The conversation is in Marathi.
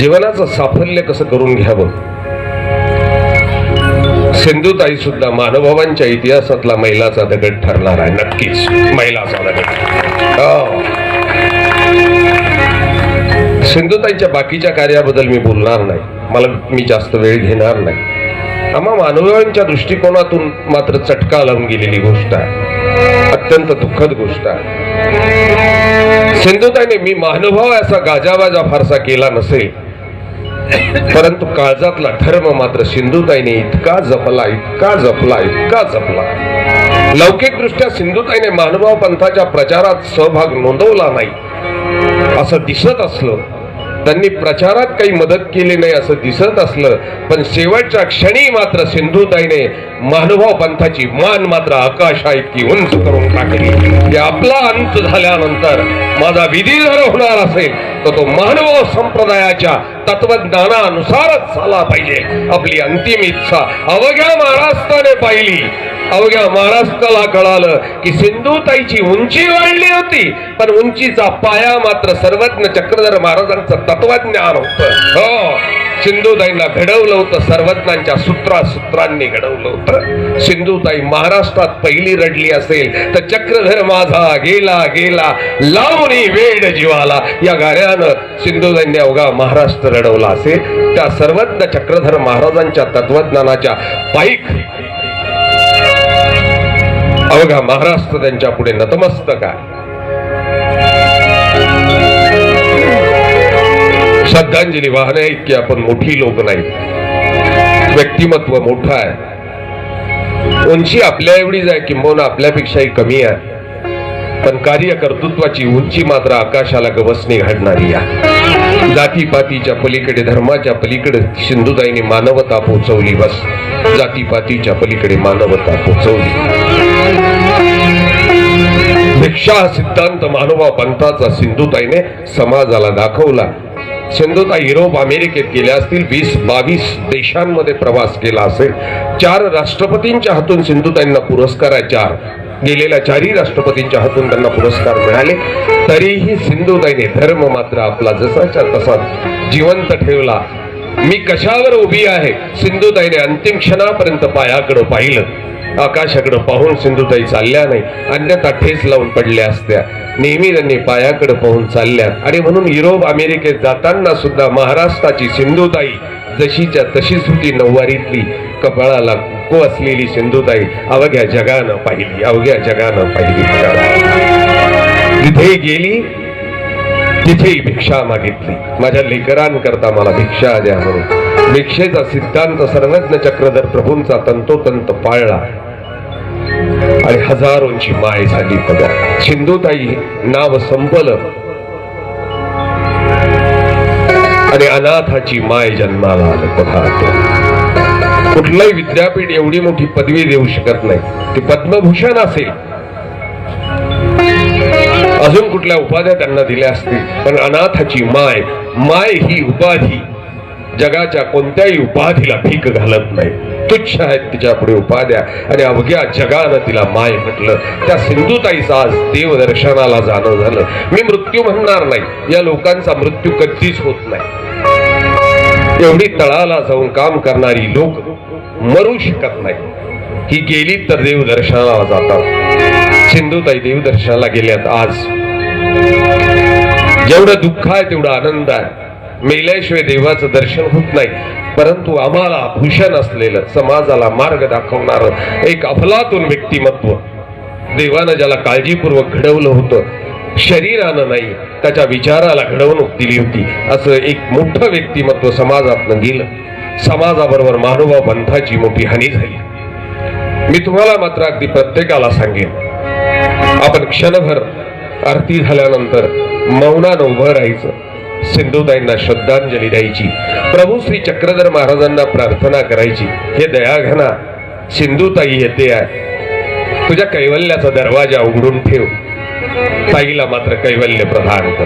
जीवनाचं साफल्य कसं करून घ्यावं? सिंधुताई सुद्धा मानवांच्या इतिहासातला मैलाचा दगड ठरणार आहे नक्कीच. मैलाचा दगड. हो. सिंधुताईच्या बाकीच्या कार्याबद्दल मी बोलणार नाही. मला मी जास्त वेळ घेणार नाही. आम्हा मानवांच्या दृष्टिकोनातून मात्र चटका लावून गेलेली गोष्ट आहे. अत्यंत दुःखद गोष्ट आहे. सिंधुताईने मी महानुभाव असा गाजावाजा फारसा केला नसेल परंतु काळजातला धर्म मात्र सिंधुताईने इतका जपला इतका जपला इतका जपला. लौकिकदृष्ट्या सिंधुताईने महानुभाव पंथाच्या प्रचारात सहभाग नोंदवला नाही. असं दिसत असलं त्यांनी प्रचारात काही मदत केली नाही असं दिसत असलं पण शेवटच्या क्षणी मात्र सिंधुताईने महानुभाव पंथाची मान मात्र आकाशा इतकी उंच करून टाकली. की आपला अंत झाल्यानंतर माझा विधी जर होणार असेल तर तो महानुभाव संप्रदायाच्या तत्वज्ञानानुसारच झाला पाहिजे. आपली अंतिम इच्छा अवघ्या महाराष्ट्राने पाहिली. अवघ्या महाराष्ट्राला कळालं की सिंधुताईची उंची वाढली होती. पण उंचीचा पाया मात्र सर्वज्ञ चक्रधर महाराजांचं तत्वज्ञान होतं. हो सिंधुताईंना घडवलं होतं सर्वज्ञांच्या सूत्रा सूत्रांनी घडवलं होतं. सिंधुताई महाराष्ट्रात पहिली रडली असेल तर चक्रधर माझा गेला गेला. लावणी वेड जीवाला. या गाण्यानं सिंधुताईंनी अवघा महाराष्ट्र रडवला असेल. त्या सर्वज्ञ चक्रधर महाराजांच्या तत्वज्ञानाच्या पाईक अवघा महाराष्ट्र त्यांच्या पुढे नतमस्तक आहे. श्रद्धांजली वाहने इतकी आपण मोठी लोक नाही व्यक्तिमत्व मोठं आहे. उंची आपल्या एवढीच आहे किंबहुना आपल्यापेक्षाही कमी आहे. पण कार्य कर्तृत्वाची उंची मात्र आकाशाला गवसणी घडणारी आहे. जातीपातीच्या पलीकडे धर्माच्या पलीकडे सिंधुताईने मानवता पोचवली बस. जातीपातीच्या पलीकडे मानवता पोचवली. शिक्षा सिद्धांत मानवा पंथाचा सिंधुताईने समाजाला दाखवला. सिंधुताई युरोप अमेरिकेत गेल्या असतील वीस बावीस देशांमध्ये प्रवास केला असेल. चार राष्ट्रपतींच्या हातून सिंधुताईंना पुरस्कार आहे चार गेलेल्या चारही राष्ट्रपतींच्या हातून त्यांना पुरस्कार मिळाले. तरीही सिंधुताईने धर्म मात्र आपला जसाच्या तसा जिवंत ठेवला. मी कशावर उभी आहे? सिंधुताईने अंतिम क्षणापर्यंत पायाकडे पाहिलं. आकाशाकडे पाहून सिंधुताई चालल्या नाही अन्यथा ठेस लावून पडल्या असत्या. नेहमी त्यांनी पायाकडे पाहून चालल्या. आणि म्हणून युरोप अमेरिकेत जाताना सुद्धा महाराष्ट्राची सिंधुताई जशीच्या तशीच होती नऊवारीतली. कपाळाला को असलेली सिंधुताई अवघ्या जगानं पाहिली अवघ्या जगानं पाहिली. तिथे गेली तिथेही भिक्षा मागितली. माझ्या लेकरांकरता मला भिक्षा द्या म्हणून. भिक्षेचा सिद्धांत सर्वज्ञ चक्रधर प्रभूंचा तंतोतंत पाळला. आणि हजारोंची माय झाली बघा सिंधुताई नाव संपलं. आणि अनाथाची माय जन्माला आलं बघा कुठलंही विद्यापीठ एवढी मोठी पदवी देऊ शकत नाही. ती पद्मभूषण असेल. अजून कुठल्या उपाध्या त्यांना दिल्या असतील. पण अनाथाची माय माय ही उपाधी. जगाच्या कोणत्याही उपाधीला भीक घालत नाही. तुच्छ आहेत तिच्या पुढे उपाध्या. आणि अवघ्या जगानं तिला माय म्हटलं. त्या सिंधुताईचं आज देवदर्शनाला जाणं झालं. मी मृत्यू म्हणणार नाही. या लोकांचा मृत्यू कधीच होत नाही. एवढी तळाला जाऊन काम करणारी लोक मरू शकत नाही. ही गेली तर देवदर्शनाला जातात. सिंधुताई देवदर्शनाला गेल्यात आज. जेवढं दुःख आहे तेवढा आनंद आहे. मेल्याशिवाय देवाचं दर्शन होत नाही. परंतु आम्हाला भूषण असलेलं समाजाला मार्ग दाखवणार एक अफलातून व्यक्तिमत्व. देवानं ज्याला काळजीपूर्वक घडवलं होतं शरीरानं नाही त्याच्या विचाराला घडवणूक दिली होती. असं एक मोठं व्यक्तिमत्व समाजातनं गेलं. समाजाबरोबर मानवा बंधाची मोठी हानी झाली. मी तुम्हाला मात्र अगदी प्रत्येकाला सांगेन. आपण क्षणभर आरती झाल्यानंतर मौनानं उभं राहायचं. सिंधुताईंना श्रद्धांजली द्यायची. प्रभू श्री चक्रधर महाराजांना प्रार्थना करायची. हे दयाघना सिंधुताई येते आहे. तुझ्या कैवल्याचा दरवाजा उघडून ठेव. ताईला मात्र कैवल्य प्रधान कर.